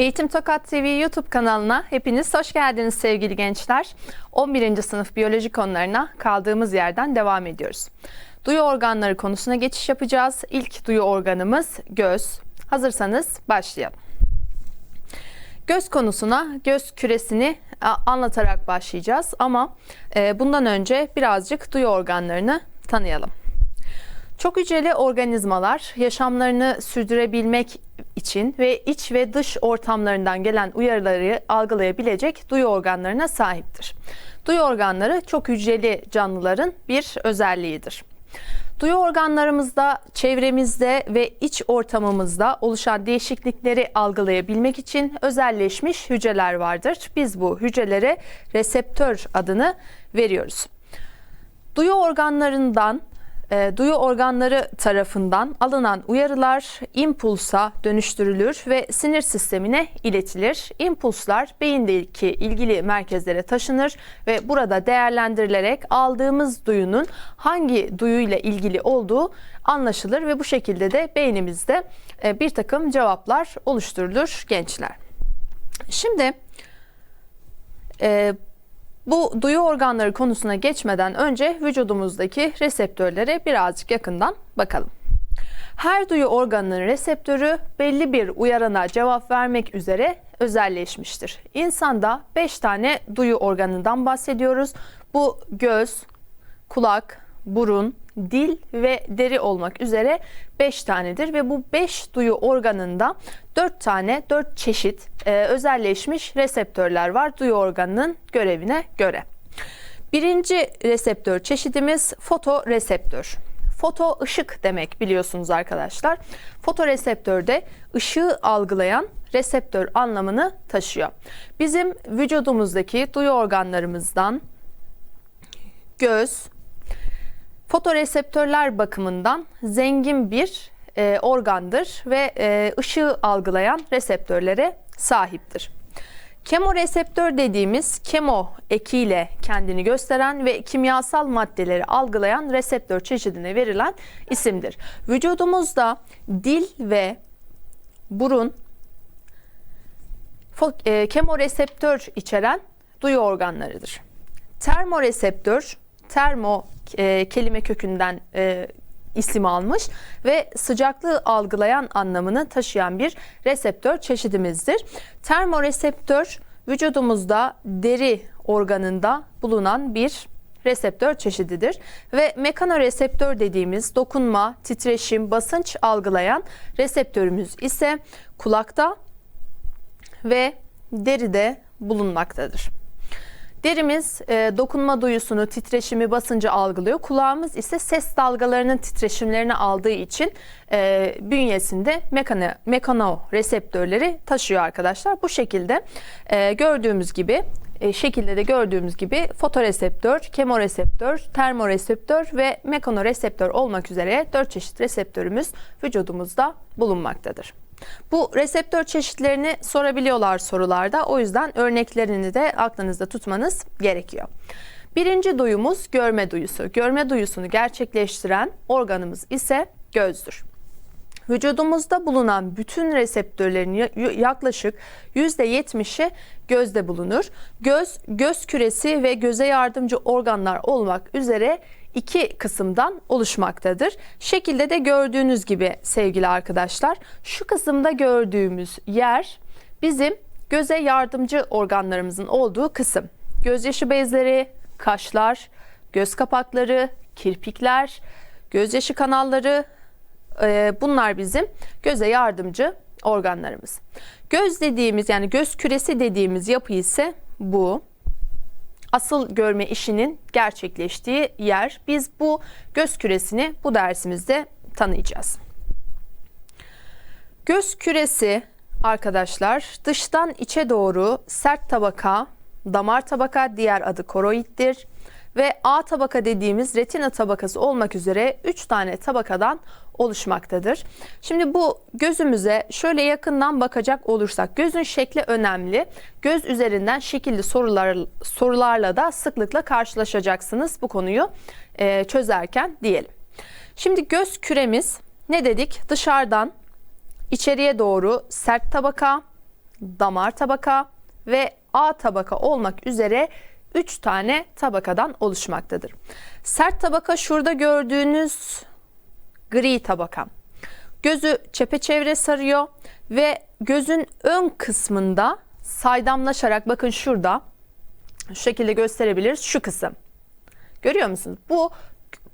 Eğitim Tokat TV YouTube kanalına hepiniz hoş geldiniz sevgili gençler. 11. sınıf biyoloji konularına kaldığımız yerden devam ediyoruz. Duyu organları konusuna geçiş yapacağız. İlk duyu organımız göz. Hazırsanız başlayalım. Göz konusuna göz küresini a, anlatarak başlayacağız ama e, bundan önce birazcık duyu organlarını tanıyalım. Çok hücreli organizmalar yaşamlarını sürdürebilmek için ve iç ve dış ortamlarından gelen uyarıları algılayabilecek duyu organlarına sahiptir. Duyu organları çok hücreli canlıların bir özelliğidir. Duyu organlarımızda, çevremizde ve iç ortamımızda oluşan değişiklikleri algılayabilmek için özelleşmiş hücreler vardır. Biz bu hücrelere reseptör adını veriyoruz. Duyu organlarından e, duyu organları tarafından alınan uyarılar impulsa dönüştürülür ve sinir sistemine iletilir. İmpulslar beyindeki ilgili merkezlere taşınır ve burada değerlendirilerek aldığımız duyunun hangi duyuyla ilgili olduğu anlaşılır ve bu şekilde de beynimizde e, bir takım cevaplar oluşturulur gençler. Şimdi e, bu duyu organları konusuna geçmeden önce vücudumuzdaki reseptörlere birazcık yakından bakalım. Her duyu organının reseptörü belli bir uyarana cevap vermek üzere özelleşmiştir. İnsanda 5 tane duyu organından bahsediyoruz. Bu göz, kulak, burun, dil ve deri olmak üzere 5 tanedir ve bu 5 duyu organında 4 tane 4 çeşit e, özelleşmiş reseptörler var duyu organının görevine göre. Birinci reseptör çeşidimiz fotoreseptör. Foto ışık demek biliyorsunuz arkadaşlar. Fotoreseptörde ışığı algılayan reseptör anlamını taşıyor. Bizim vücudumuzdaki duyu organlarımızdan göz, fotoreseptörler bakımından zengin bir e, organdır ve e, ışığı algılayan reseptörlere sahiptir. Kemoreseptör dediğimiz kemo ekiyle kendini gösteren ve kimyasal maddeleri algılayan reseptör çeşidine verilen isimdir. Vücudumuzda dil ve burun e, kemoreseptör içeren duyu organlarıdır. Termoreseptör, termo e, kelime kökünden e, isim almış ve sıcaklığı algılayan anlamını taşıyan bir reseptör çeşidimizdir. Termoreseptör vücudumuzda deri organında bulunan bir reseptör çeşididir ve mekanoreseptör dediğimiz dokunma, titreşim, basınç algılayan reseptörümüz ise kulakta ve deride bulunmaktadır. Derimiz e, dokunma duyusunu, titreşimi, basıncı algılıyor. Kulağımız ise ses dalgalarının titreşimlerini aldığı için e, bünyesinde mekano, mekano reseptörleri taşıyor arkadaşlar. Bu şekilde e, gördüğümüz gibi e, şekilde de gördüğümüz gibi fotoreseptör, kemoreseptör, termoreseptör ve mekanoreseptör olmak üzere 4 çeşit reseptörümüz vücudumuzda bulunmaktadır. Bu reseptör çeşitlerini sorabiliyorlar sorularda. O yüzden örneklerini de aklınızda tutmanız gerekiyor. Birinci duyumuz görme duyusu. Görme duyusunu gerçekleştiren organımız ise gözdür. Vücudumuzda bulunan bütün reseptörlerin yaklaşık %70'i gözde bulunur. Göz, göz küresi ve göze yardımcı organlar olmak üzere iki kısımdan oluşmaktadır. Şekilde de gördüğünüz gibi sevgili arkadaşlar şu kısımda gördüğümüz yer bizim göze yardımcı organlarımızın olduğu kısım. Gözyaşı bezleri, kaşlar, göz kapakları, kirpikler, gözyaşı kanalları e, bunlar bizim göze yardımcı organlarımız. Göz dediğimiz yani göz küresi dediğimiz yapı ise bu asıl görme işinin gerçekleştiği yer. Biz bu göz küresini bu dersimizde tanıyacağız. Göz küresi arkadaşlar dıştan içe doğru sert tabaka, damar tabaka diğer adı koroiddir ve A tabaka dediğimiz retina tabakası olmak üzere 3 tane tabakadan oluşmaktadır. Şimdi bu gözümüze şöyle yakından bakacak olursak gözün şekli önemli. Göz üzerinden şekilli sorular sorularla da sıklıkla karşılaşacaksınız bu konuyu e, çözerken diyelim. Şimdi göz küremiz ne dedik? Dışarıdan içeriye doğru sert tabaka, damar tabaka ve A tabaka olmak üzere 3 tane tabakadan oluşmaktadır. Sert tabaka şurada gördüğünüz gri tabaka. Gözü çepeçevre sarıyor ve gözün ön kısmında saydamlaşarak bakın şurada şu şekilde gösterebiliriz şu kısım. Görüyor musunuz? Bu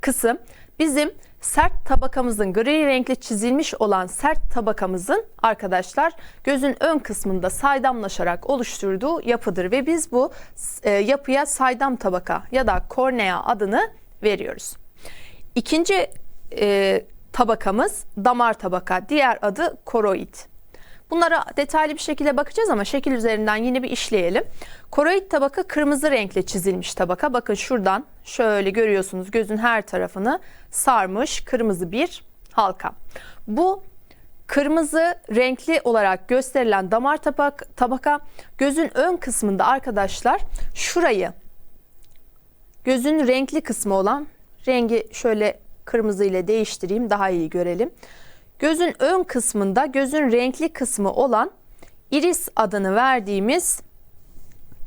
kısım bizim sert tabakamızın gri renkli çizilmiş olan sert tabakamızın arkadaşlar gözün ön kısmında saydamlaşarak oluşturduğu yapıdır ve biz bu e, yapıya saydam tabaka ya da kornea adını veriyoruz. İkinci e, tabakamız damar tabaka, diğer adı koroid. Bunlara detaylı bir şekilde bakacağız ama şekil üzerinden yine bir işleyelim. Koroid tabaka kırmızı renkle çizilmiş tabaka. Bakın şuradan şöyle görüyorsunuz gözün her tarafını sarmış kırmızı bir halka. Bu kırmızı renkli olarak gösterilen damar tabak, tabaka gözün ön kısmında arkadaşlar şurayı gözün renkli kısmı olan rengi şöyle kırmızı ile değiştireyim daha iyi görelim. Gözün ön kısmında gözün renkli kısmı olan iris adını verdiğimiz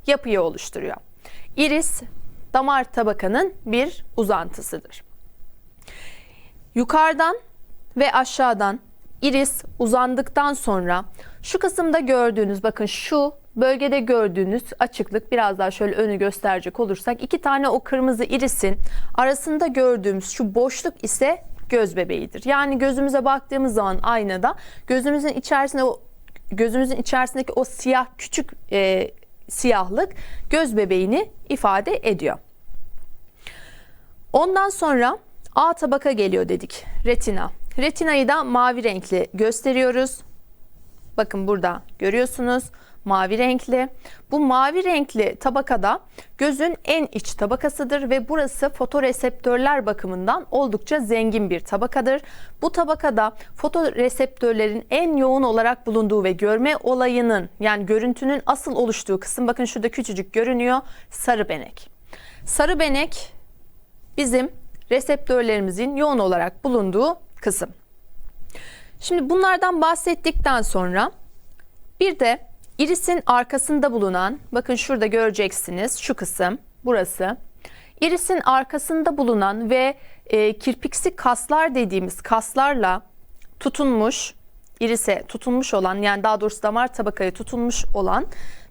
yapıyı oluşturuyor. Iris damar tabakanın bir uzantısıdır. Yukarıdan ve aşağıdan iris uzandıktan sonra şu kısımda gördüğünüz bakın şu bölgede gördüğünüz açıklık biraz daha şöyle önü gösterecek olursak iki tane o kırmızı irisin arasında gördüğümüz şu boşluk ise göz bebeğidir. Yani gözümüze baktığımız zaman aynada gözümüzün içerisinde o gözümüzün içerisindeki o siyah küçük e, siyahlık göz bebeğini ifade ediyor. Ondan sonra A tabaka geliyor dedik. Retina. Retinayı da mavi renkli gösteriyoruz. Bakın burada görüyorsunuz mavi renkli. Bu mavi renkli tabakada gözün en iç tabakasıdır ve burası fotoreseptörler bakımından oldukça zengin bir tabakadır. Bu tabakada fotoreseptörlerin en yoğun olarak bulunduğu ve görme olayının yani görüntünün asıl oluştuğu kısım bakın şurada küçücük görünüyor sarı benek. Sarı benek bizim reseptörlerimizin yoğun olarak bulunduğu kısım. Şimdi bunlardan bahsettikten sonra bir de irisin arkasında bulunan bakın şurada göreceksiniz şu kısım burası. Irisin arkasında bulunan ve e, kirpiksi kaslar dediğimiz kaslarla tutunmuş irise tutunmuş olan yani daha doğrusu damar tabakaya tutunmuş olan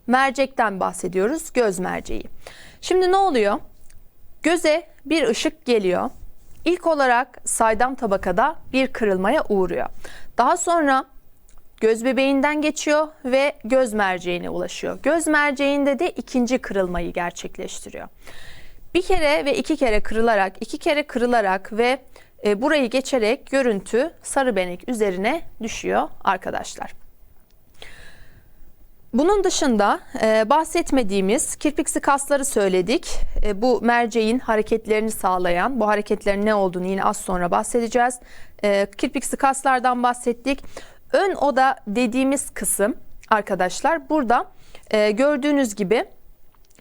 mercekten bahsediyoruz göz merceği. Şimdi ne oluyor? Göze bir ışık geliyor. İlk olarak saydam tabakada bir kırılmaya uğruyor. Daha sonra göz bebeğinden geçiyor ve göz merceğine ulaşıyor. Göz merceğinde de ikinci kırılmayı gerçekleştiriyor. Bir kere ve iki kere kırılarak, iki kere kırılarak ve e, burayı geçerek görüntü sarı benek üzerine düşüyor arkadaşlar. Bunun dışında e, bahsetmediğimiz kirpiksi kasları söyledik. E, bu merceğin hareketlerini sağlayan, bu hareketlerin ne olduğunu yine az sonra bahsedeceğiz. E, kirpiksi kaslardan bahsettik. Ön oda dediğimiz kısım arkadaşlar burada e, gördüğünüz gibi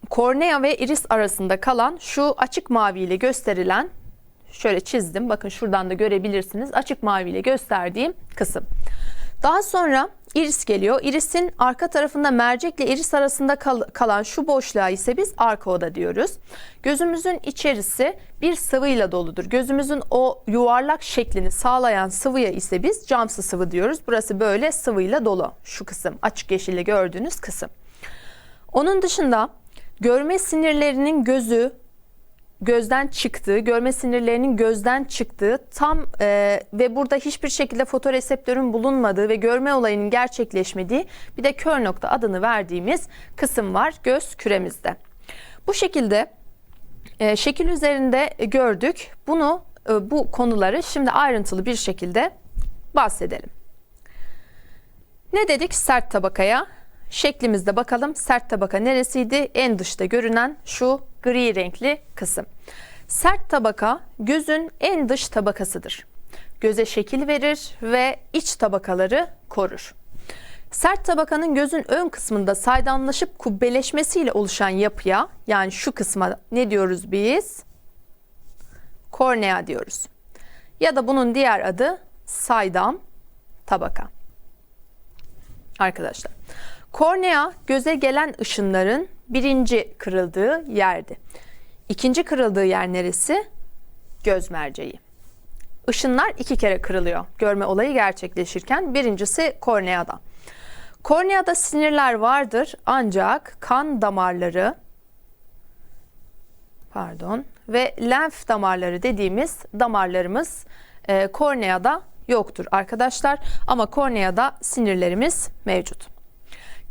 kornea ve iris arasında kalan şu açık mavi ile gösterilen şöyle çizdim. Bakın şuradan da görebilirsiniz. Açık mavi ile gösterdiğim kısım. Daha sonra iris geliyor. Irisin arka tarafında mercekle iris arasında kal kalan şu boşluğa ise biz arka oda diyoruz. Gözümüzün içerisi bir sıvıyla doludur. Gözümüzün o yuvarlak şeklini sağlayan sıvıya ise biz camsı sıvı diyoruz. Burası böyle sıvıyla dolu. Şu kısım açık yeşille gördüğünüz kısım. Onun dışında görme sinirlerinin gözü, gözden çıktığı, görme sinirlerinin gözden çıktığı tam e, ve burada hiçbir şekilde fotoreseptörün bulunmadığı ve görme olayının gerçekleşmediği bir de kör nokta adını verdiğimiz kısım var göz küremizde. Bu şekilde e, şekil üzerinde gördük. Bunu e, bu konuları şimdi ayrıntılı bir şekilde bahsedelim. Ne dedik sert tabakaya? Şeklimizde bakalım sert tabaka neresiydi? En dışta görünen şu gri renkli kısım. Sert tabaka gözün en dış tabakasıdır. Göze şekil verir ve iç tabakaları korur. Sert tabakanın gözün ön kısmında saydamlaşıp kubbeleşmesiyle oluşan yapıya yani şu kısma ne diyoruz biz? Kornea diyoruz. Ya da bunun diğer adı saydam tabaka. Arkadaşlar Kornea göze gelen ışınların birinci kırıldığı yerdi. İkinci kırıldığı yer neresi? Göz merceği. Işınlar iki kere kırılıyor görme olayı gerçekleşirken. Birincisi korneada. Korneada sinirler vardır ancak kan damarları pardon ve lenf damarları dediğimiz damarlarımız e, korneada yoktur arkadaşlar ama korneada sinirlerimiz mevcut.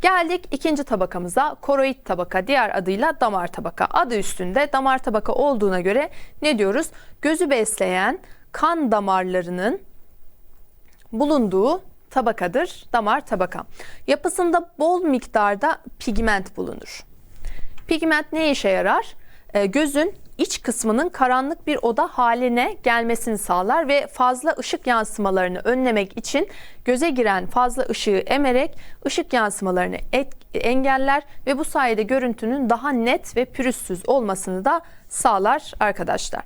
Geldik ikinci tabakamıza koroid tabaka diğer adıyla damar tabaka. Adı üstünde damar tabaka olduğuna göre ne diyoruz? Gözü besleyen kan damarlarının bulunduğu tabakadır damar tabaka. Yapısında bol miktarda pigment bulunur. Pigment ne işe yarar? Ee, gözün iç kısmının karanlık bir oda haline gelmesini sağlar ve fazla ışık yansımalarını önlemek için göze giren fazla ışığı emerek ışık yansımalarını et, engeller ve bu sayede görüntünün daha net ve pürüzsüz olmasını da sağlar arkadaşlar.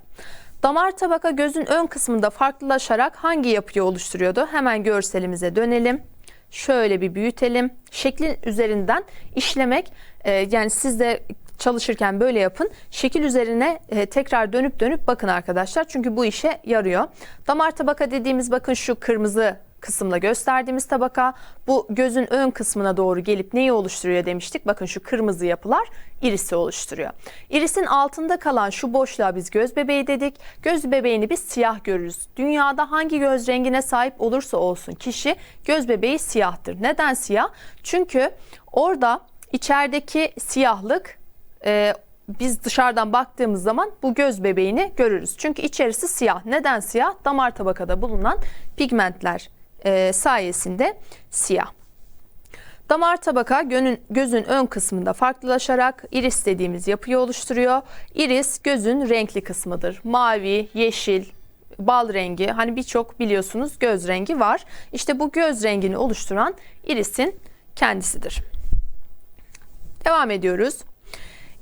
Damar tabaka gözün ön kısmında farklılaşarak hangi yapıyı oluşturuyordu? Hemen görselimize dönelim. Şöyle bir büyütelim. Şeklin üzerinden işlemek e, yani siz de çalışırken böyle yapın. Şekil üzerine e, tekrar dönüp dönüp bakın arkadaşlar. Çünkü bu işe yarıyor. Damar tabaka dediğimiz bakın şu kırmızı kısımla gösterdiğimiz tabaka bu gözün ön kısmına doğru gelip neyi oluşturuyor demiştik. Bakın şu kırmızı yapılar irisi oluşturuyor. İrisin altında kalan şu boşluğa biz göz bebeği dedik. Göz bebeğini biz siyah görürüz. Dünyada hangi göz rengine sahip olursa olsun kişi göz bebeği siyahtır. Neden siyah? Çünkü orada içerideki siyahlık e, biz dışarıdan baktığımız zaman bu göz bebeğini görürüz. Çünkü içerisi siyah. Neden siyah? Damar tabakada bulunan pigmentler e, sayesinde siyah. Damar tabaka gönün, gözün ön kısmında farklılaşarak iris dediğimiz yapıyı oluşturuyor. Iris gözün renkli kısmıdır. Mavi, yeşil, bal rengi hani birçok biliyorsunuz göz rengi var. İşte bu göz rengini oluşturan irisin kendisidir. Devam ediyoruz.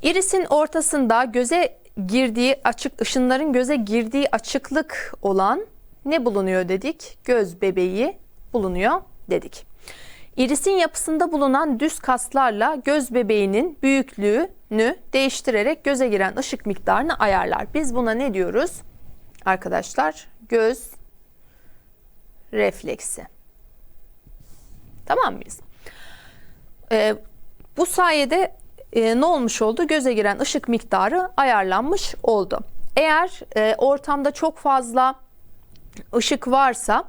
Irisin ortasında göze girdiği açık ışınların göze girdiği açıklık olan ne bulunuyor dedik? Göz bebeği bulunuyor dedik. İrisin yapısında bulunan düz kaslarla göz bebeğinin büyüklüğünü değiştirerek göze giren ışık miktarını ayarlar. Biz buna ne diyoruz? Arkadaşlar göz refleksi. Tamam mıyız? Ee, bu sayede e, ne olmuş oldu? Göze giren ışık miktarı ayarlanmış oldu. Eğer e, ortamda çok fazla ışık varsa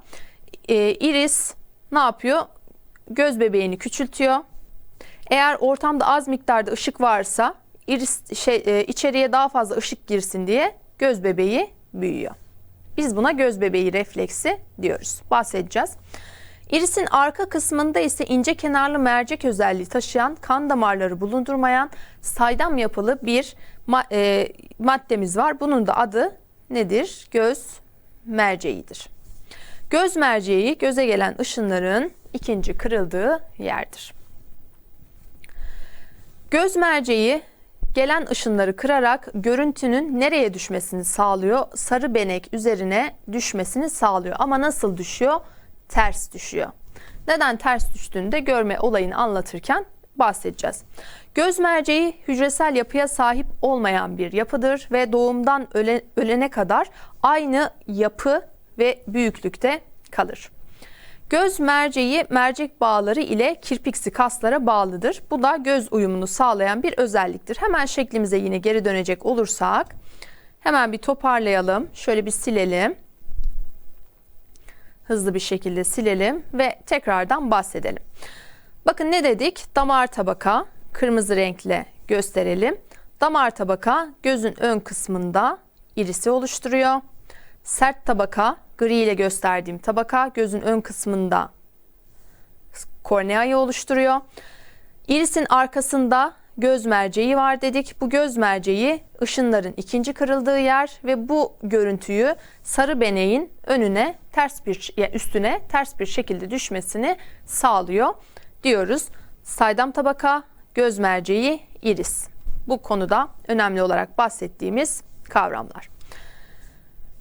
e, iris ne yapıyor? Göz bebeğini küçültüyor. Eğer ortamda az miktarda ışık varsa iris şey e, içeriye daha fazla ışık girsin diye göz bebeği büyüyor. Biz buna göz bebeği refleksi diyoruz. Bahsedeceğiz. İrisin arka kısmında ise ince kenarlı mercek özelliği taşıyan kan damarları bulundurmayan saydam yapılı bir e, maddemiz var. Bunun da adı nedir? Göz merceğidir. Göz merceği göze gelen ışınların ikinci kırıldığı yerdir. Göz merceği gelen ışınları kırarak görüntünün nereye düşmesini sağlıyor? Sarı benek üzerine düşmesini sağlıyor. Ama nasıl düşüyor? Ters düşüyor. Neden ters düştüğünü de görme olayını anlatırken bahsedeceğiz. Göz merceği hücresel yapıya sahip olmayan bir yapıdır ve doğumdan öle, ölene kadar aynı yapı ve büyüklükte kalır. Göz merceği mercek bağları ile kirpiksi kaslara bağlıdır. Bu da göz uyumunu sağlayan bir özelliktir. Hemen şeklimize yine geri dönecek olursak hemen bir toparlayalım. Şöyle bir silelim. Hızlı bir şekilde silelim ve tekrardan bahsedelim. Bakın ne dedik? Damar tabaka kırmızı renkle gösterelim. Damar tabaka gözün ön kısmında irisi oluşturuyor. Sert tabaka gri ile gösterdiğim tabaka gözün ön kısmında korneayı oluşturuyor. İrisin arkasında göz merceği var dedik. Bu göz merceği ışınların ikinci kırıldığı yer ve bu görüntüyü sarı beneğin önüne ters bir yani üstüne ters bir şekilde düşmesini sağlıyor diyoruz. Saydam tabaka, göz merceği, iris. Bu konuda önemli olarak bahsettiğimiz kavramlar.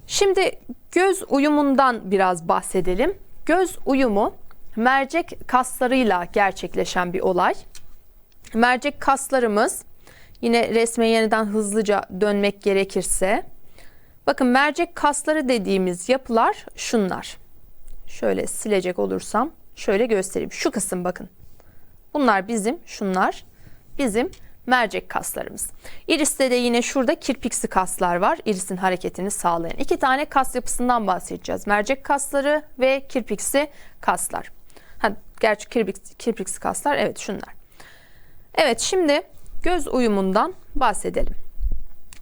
Şimdi göz uyumundan biraz bahsedelim. Göz uyumu mercek kaslarıyla gerçekleşen bir olay. Mercek kaslarımız yine resme yeniden hızlıca dönmek gerekirse bakın mercek kasları dediğimiz yapılar şunlar. Şöyle silecek olursam şöyle göstereyim. Şu kısım bakın. Bunlar bizim şunlar bizim mercek kaslarımız. Iris'te de yine şurada kirpiksi kaslar var. Iris'in hareketini sağlayan. iki tane kas yapısından bahsedeceğiz. Mercek kasları ve kirpiksi kaslar. Ha, gerçi kirpiksi, kirpiksi kaslar evet şunlar. Evet şimdi göz uyumundan bahsedelim.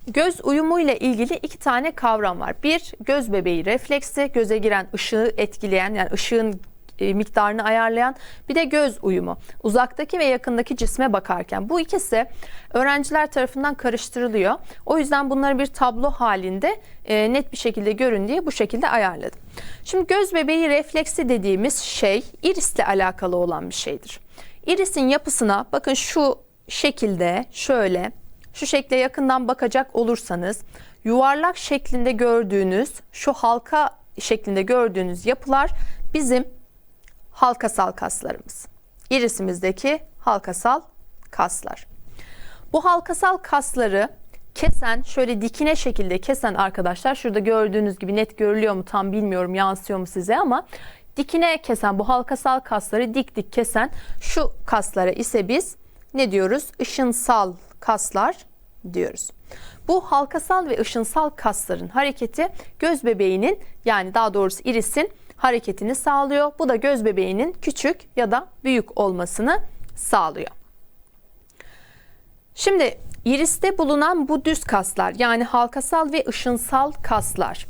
Göz uyumu ile ilgili iki tane kavram var. Bir göz bebeği refleksi, göze giren ışığı etkileyen yani ışığın e, miktarını ayarlayan bir de göz uyumu. Uzaktaki ve yakındaki cisme bakarken bu ikisi öğrenciler tarafından karıştırılıyor. O yüzden bunları bir tablo halinde e, net bir şekilde görün diye bu şekilde ayarladım. Şimdi göz bebeği refleksi dediğimiz şey irisle alakalı olan bir şeydir. Irisin yapısına bakın şu şekilde şöyle şu şekle yakından bakacak olursanız yuvarlak şeklinde gördüğünüz şu halka şeklinde gördüğünüz yapılar bizim halkasal kaslarımız. İrisimizdeki halkasal kaslar. Bu halkasal kasları kesen şöyle dikine şekilde kesen arkadaşlar şurada gördüğünüz gibi net görülüyor mu tam bilmiyorum yansıyor mu size ama dikine kesen bu halkasal kasları dik dik kesen şu kaslara ise biz ne diyoruz? Işınsal kaslar diyoruz. Bu halkasal ve ışınsal kasların hareketi göz bebeğinin yani daha doğrusu irisin hareketini sağlıyor. Bu da göz bebeğinin küçük ya da büyük olmasını sağlıyor. Şimdi iriste bulunan bu düz kaslar yani halkasal ve ışınsal kaslar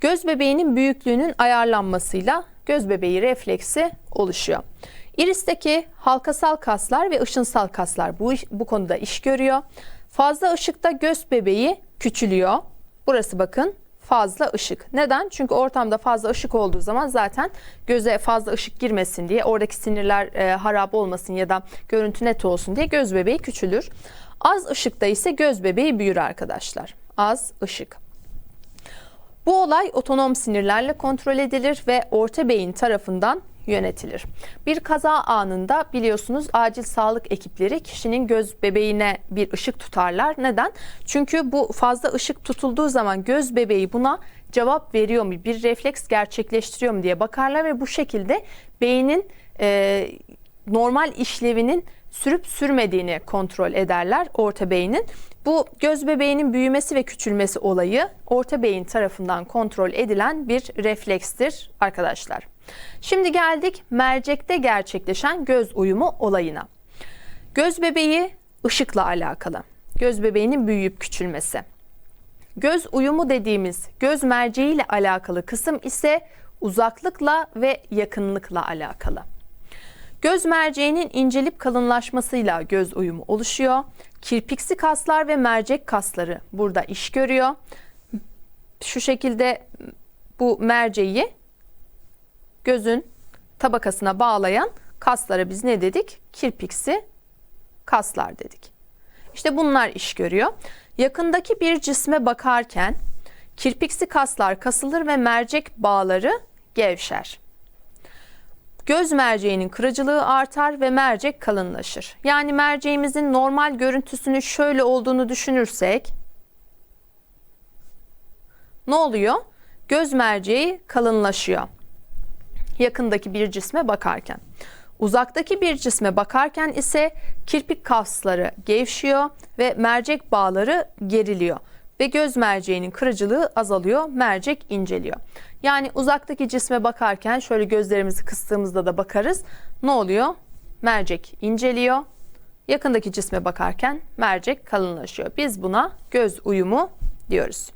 göz bebeğinin büyüklüğünün ayarlanmasıyla göz bebeği refleksi oluşuyor. Iristeki halkasal kaslar ve ışınsal kaslar bu, bu konuda iş görüyor. Fazla ışıkta göz bebeği küçülüyor. Burası bakın fazla ışık. Neden? Çünkü ortamda fazla ışık olduğu zaman zaten göze fazla ışık girmesin diye oradaki sinirler e, harap olmasın ya da görüntü net olsun diye göz bebeği küçülür. Az ışıkta ise göz bebeği büyür arkadaşlar. Az ışık. Bu olay otonom sinirlerle kontrol edilir ve orta beyin tarafından yönetilir. Bir kaza anında biliyorsunuz acil sağlık ekipleri kişinin göz bebeğine bir ışık tutarlar. Neden? Çünkü bu fazla ışık tutulduğu zaman göz bebeği buna cevap veriyor mu, bir refleks gerçekleştiriyor mu diye bakarlar ve bu şekilde beynin e, normal işlevinin sürüp sürmediğini kontrol ederler orta beynin. Bu göz bebeğinin büyümesi ve küçülmesi olayı orta beyin tarafından kontrol edilen bir reflekstir arkadaşlar. Şimdi geldik mercekte gerçekleşen göz uyumu olayına. Göz bebeği ışıkla alakalı. Göz bebeğinin büyüyüp küçülmesi. Göz uyumu dediğimiz göz merceği ile alakalı kısım ise uzaklıkla ve yakınlıkla alakalı. Göz merceğinin incelip kalınlaşmasıyla göz uyumu oluşuyor. Kirpiksi kaslar ve mercek kasları burada iş görüyor. Şu şekilde bu merceği gözün tabakasına bağlayan kaslara biz ne dedik? Kirpiksi kaslar dedik. İşte bunlar iş görüyor. Yakındaki bir cisme bakarken kirpiksi kaslar kasılır ve mercek bağları gevşer. Göz merceğinin kırıcılığı artar ve mercek kalınlaşır. Yani merceğimizin normal görüntüsünü şöyle olduğunu düşünürsek ne oluyor? Göz merceği kalınlaşıyor yakındaki bir cisme bakarken. Uzaktaki bir cisme bakarken ise kirpik kasları gevşiyor ve mercek bağları geriliyor ve göz merceğinin kırıcılığı azalıyor, mercek inceliyor. Yani uzaktaki cisme bakarken şöyle gözlerimizi kıstığımızda da bakarız. Ne oluyor? Mercek inceliyor. Yakındaki cisme bakarken mercek kalınlaşıyor. Biz buna göz uyumu diyoruz.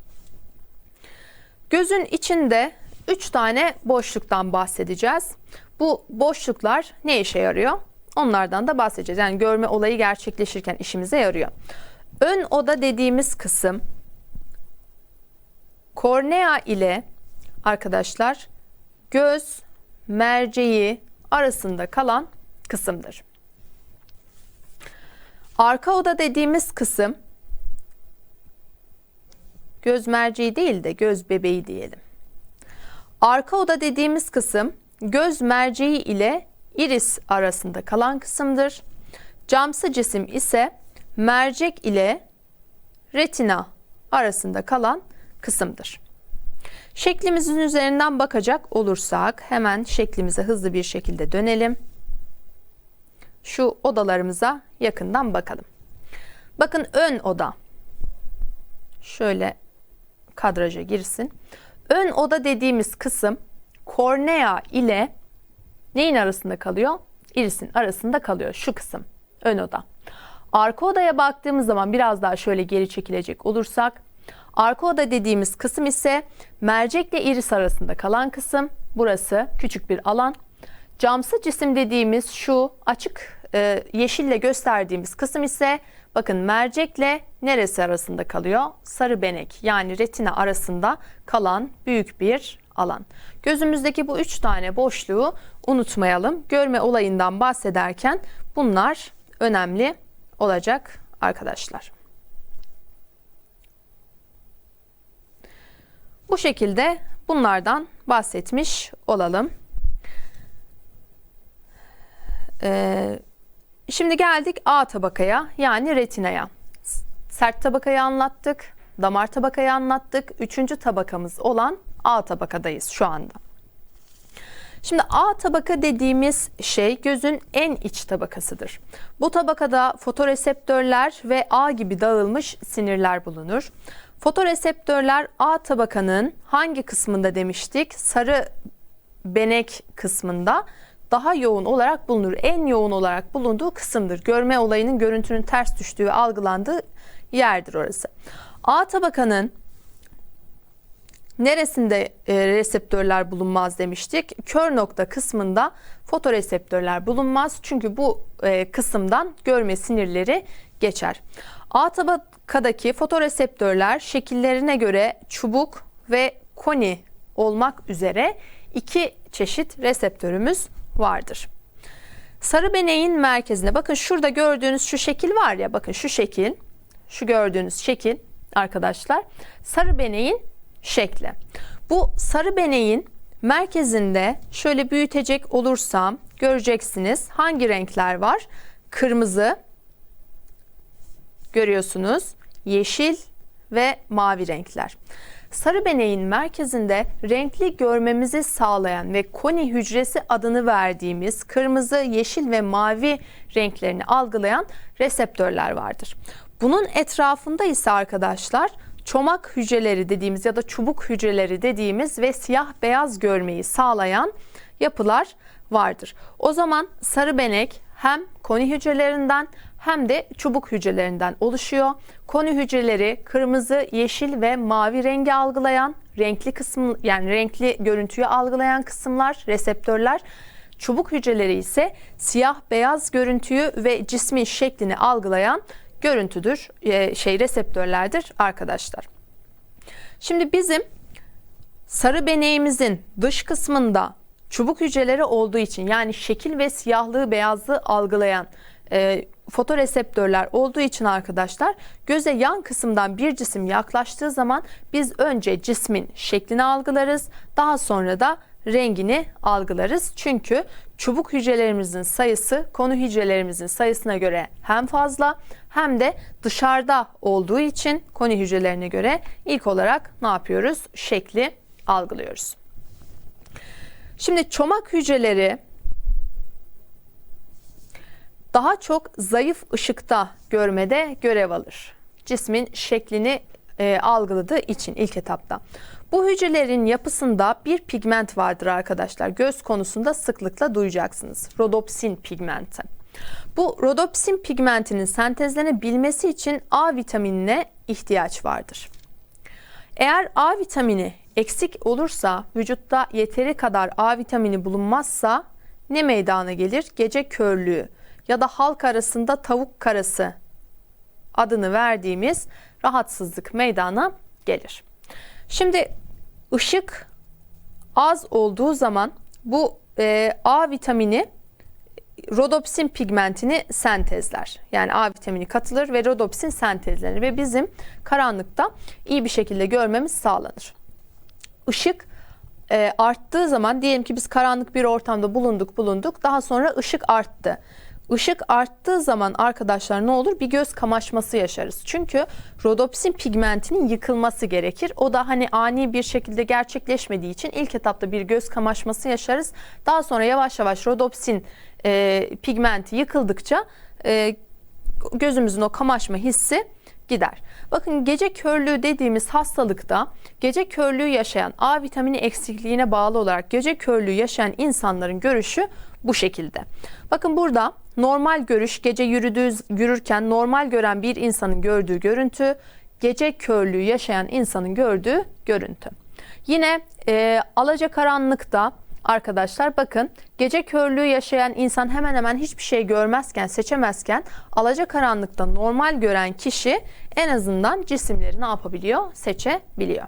Gözün içinde 3 tane boşluktan bahsedeceğiz. Bu boşluklar ne işe yarıyor? Onlardan da bahsedeceğiz. Yani görme olayı gerçekleşirken işimize yarıyor. Ön oda dediğimiz kısım kornea ile arkadaşlar göz merceği arasında kalan kısımdır. Arka oda dediğimiz kısım göz merceği değil de göz bebeği diyelim. Arka oda dediğimiz kısım göz merceği ile iris arasında kalan kısımdır. Camsı cisim ise mercek ile retina arasında kalan kısımdır. Şeklimizin üzerinden bakacak olursak hemen şeklimize hızlı bir şekilde dönelim. Şu odalarımıza yakından bakalım. Bakın ön oda. Şöyle kadraja girsin. Ön oda dediğimiz kısım kornea ile neyin arasında kalıyor? Irisin arasında kalıyor şu kısım. Ön oda. Arka odaya baktığımız zaman biraz daha şöyle geri çekilecek olursak arka oda dediğimiz kısım ise mercekle iris arasında kalan kısım. Burası küçük bir alan. Camsı cisim dediğimiz şu açık e, yeşille gösterdiğimiz kısım ise bakın mercekle neresi arasında kalıyor? Sarı benek yani retina arasında kalan büyük bir alan. Gözümüzdeki bu üç tane boşluğu unutmayalım. Görme olayından bahsederken bunlar önemli olacak arkadaşlar. Bu şekilde bunlardan bahsetmiş olalım. Ee, şimdi geldik A tabakaya yani retinaya. Sert tabakayı anlattık, damar tabakayı anlattık. Üçüncü tabakamız olan A tabakadayız şu anda. Şimdi A tabaka dediğimiz şey gözün en iç tabakasıdır. Bu tabakada fotoreseptörler ve A gibi dağılmış sinirler bulunur. Fotoreseptörler A tabakanın hangi kısmında demiştik? Sarı benek kısmında daha yoğun olarak bulunur. En yoğun olarak bulunduğu kısımdır. Görme olayının görüntünün ters düştüğü algılandığı yerdir orası. A tabakanın neresinde e, reseptörler bulunmaz demiştik. Kör nokta kısmında fotoreseptörler bulunmaz. Çünkü bu e, kısımdan görme sinirleri geçer. A tabakadaki fotoreseptörler şekillerine göre çubuk ve koni olmak üzere iki çeşit reseptörümüz vardır. Sarı beneğin merkezine bakın şurada gördüğünüz şu şekil var ya bakın şu şekil şu gördüğünüz şekil arkadaşlar sarı beneğin şekli. Bu sarı beneğin merkezinde şöyle büyütecek olursam göreceksiniz hangi renkler var? Kırmızı görüyorsunuz, yeşil ve mavi renkler. Sarı beneğin merkezinde renkli görmemizi sağlayan ve koni hücresi adını verdiğimiz kırmızı, yeşil ve mavi renklerini algılayan reseptörler vardır. Bunun etrafında ise arkadaşlar çomak hücreleri dediğimiz ya da çubuk hücreleri dediğimiz ve siyah beyaz görmeyi sağlayan yapılar vardır. O zaman sarı benek hem koni hücrelerinden hem de çubuk hücrelerinden oluşuyor. Koni hücreleri kırmızı, yeşil ve mavi rengi algılayan, renkli kısım yani renkli görüntüyü algılayan kısımlar, reseptörler. Çubuk hücreleri ise siyah beyaz görüntüyü ve cismin şeklini algılayan görüntüdür, e, şey reseptörlerdir arkadaşlar. Şimdi bizim sarı beneğimizin dış kısmında çubuk hücreleri olduğu için yani şekil ve siyahlığı beyazlığı algılayan e, fotoreseptörler olduğu için arkadaşlar göze yan kısımdan bir cisim yaklaştığı zaman biz önce cismin şeklini algılarız daha sonra da rengini algılarız. Çünkü çubuk hücrelerimizin sayısı konu hücrelerimizin sayısına göre hem fazla hem de dışarıda olduğu için konu hücrelerine göre ilk olarak ne yapıyoruz? Şekli algılıyoruz. Şimdi çomak hücreleri daha çok zayıf ışıkta görmede görev alır. Cismin şeklini e, algıladığı için ilk etapta. Bu hücrelerin yapısında bir pigment vardır arkadaşlar. Göz konusunda sıklıkla duyacaksınız. Rodopsin pigmenti. Bu rodopsin pigmentinin sentezlenebilmesi için A vitaminine ihtiyaç vardır. Eğer A vitamini eksik olursa, vücutta yeteri kadar A vitamini bulunmazsa ne meydana gelir? Gece körlüğü ya da halk arasında tavuk karası adını verdiğimiz rahatsızlık meydana gelir. Şimdi ışık az olduğu zaman bu e, A vitamini rodopsin pigmentini sentezler. Yani A vitamini katılır ve rodopsin sentezlenir ve bizim karanlıkta iyi bir şekilde görmemiz sağlanır. Işık e, arttığı zaman diyelim ki biz karanlık bir ortamda bulunduk bulunduk daha sonra ışık arttı. Işık arttığı zaman arkadaşlar ne olur? Bir göz kamaşması yaşarız. Çünkü rodopsin pigmentinin yıkılması gerekir. O da hani ani bir şekilde gerçekleşmediği için ilk etapta bir göz kamaşması yaşarız. Daha sonra yavaş yavaş rodopsin e, pigmenti yıkıldıkça e, gözümüzün o kamaşma hissi gider. Bakın gece körlüğü dediğimiz hastalıkta gece körlüğü yaşayan A vitamini eksikliğine bağlı olarak gece körlüğü yaşayan insanların görüşü bu şekilde. Bakın burada normal görüş gece yürüdüğü yürürken normal gören bir insanın gördüğü görüntü, gece körlüğü yaşayan insanın gördüğü görüntü. Yine e, alacakaranlıkta arkadaşlar bakın gece körlüğü yaşayan insan hemen hemen hiçbir şey görmezken seçemezken alacakaranlıkta normal gören kişi en azından cisimleri ne yapabiliyor? Seçebiliyor.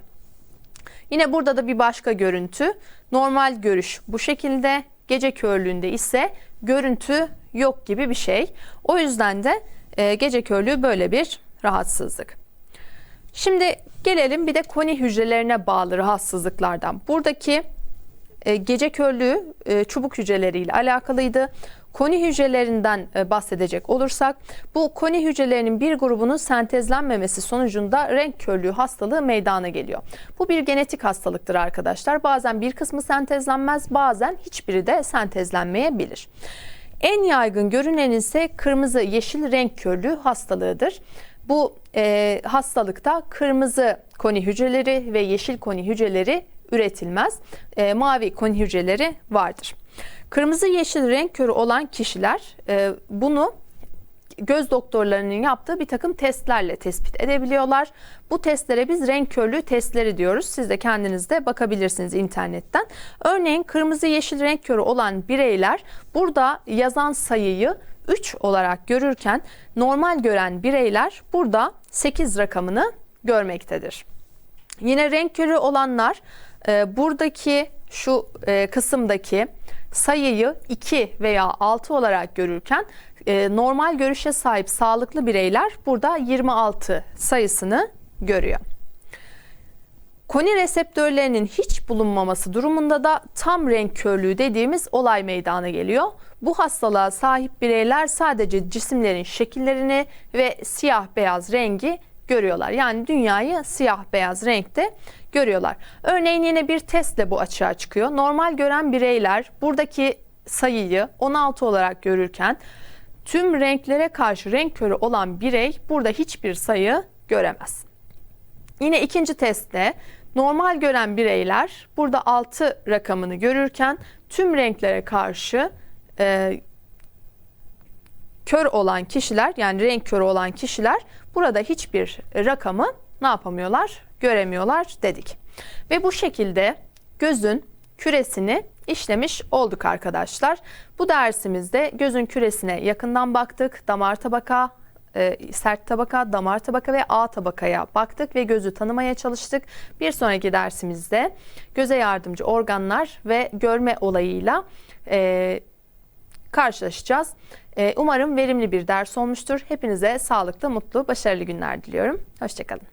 Yine burada da bir başka görüntü. Normal görüş bu şekilde. Gece körlüğünde ise görüntü yok gibi bir şey. O yüzden de e, gece körlüğü böyle bir rahatsızlık. Şimdi gelelim bir de koni hücrelerine bağlı rahatsızlıklardan. Buradaki e, gece körlüğü e, çubuk hücreleriyle alakalıydı. Koni hücrelerinden e, bahsedecek olursak bu koni hücrelerinin bir grubunun sentezlenmemesi sonucunda renk körlüğü hastalığı meydana geliyor. Bu bir genetik hastalıktır arkadaşlar. Bazen bir kısmı sentezlenmez bazen hiçbiri de sentezlenmeyebilir. En yaygın görünen ise kırmızı yeşil renk körlüğü hastalığıdır. Bu e, hastalıkta kırmızı koni hücreleri ve yeşil koni hücreleri üretilmez. E, mavi koni hücreleri vardır. Kırmızı yeşil renk körü olan kişiler e, bunu göz doktorlarının yaptığı bir takım testlerle tespit edebiliyorlar. Bu testlere biz renk körlüğü testleri diyoruz. Siz de kendiniz de bakabilirsiniz internetten. Örneğin kırmızı yeşil renk körü olan bireyler burada yazan sayıyı 3 olarak görürken normal gören bireyler burada 8 rakamını görmektedir. Yine renk körü olanlar e, buradaki şu e, kısımdaki sayıyı 2 veya 6 olarak görürken e, normal görüşe sahip sağlıklı bireyler burada 26 sayısını görüyor. Koni reseptörlerinin hiç bulunmaması durumunda da tam renk körlüğü dediğimiz olay meydana geliyor. Bu hastalığa sahip bireyler sadece cisimlerin şekillerini ve siyah beyaz rengi görüyorlar. Yani dünyayı siyah beyaz renkte görüyorlar. Örneğin yine bir testle bu açığa çıkıyor. Normal gören bireyler buradaki sayıyı 16 olarak görürken tüm renklere karşı renk körü olan birey burada hiçbir sayı göremez. Yine ikinci testte normal gören bireyler burada 6 rakamını görürken tüm renklere karşı e, kör olan kişiler yani renk körü olan kişiler burada hiçbir rakamı ne yapamıyorlar? Göremiyorlar dedik. Ve bu şekilde gözün küresini işlemiş olduk arkadaşlar. Bu dersimizde gözün küresine yakından baktık. Damar tabaka, e, sert tabaka, damar tabaka ve A tabakaya baktık ve gözü tanımaya çalıştık. Bir sonraki dersimizde göze yardımcı organlar ve görme olayıyla e, karşılaşacağız. E, umarım verimli bir ders olmuştur. Hepinize sağlıklı, mutlu, başarılı günler diliyorum. Hoşçakalın.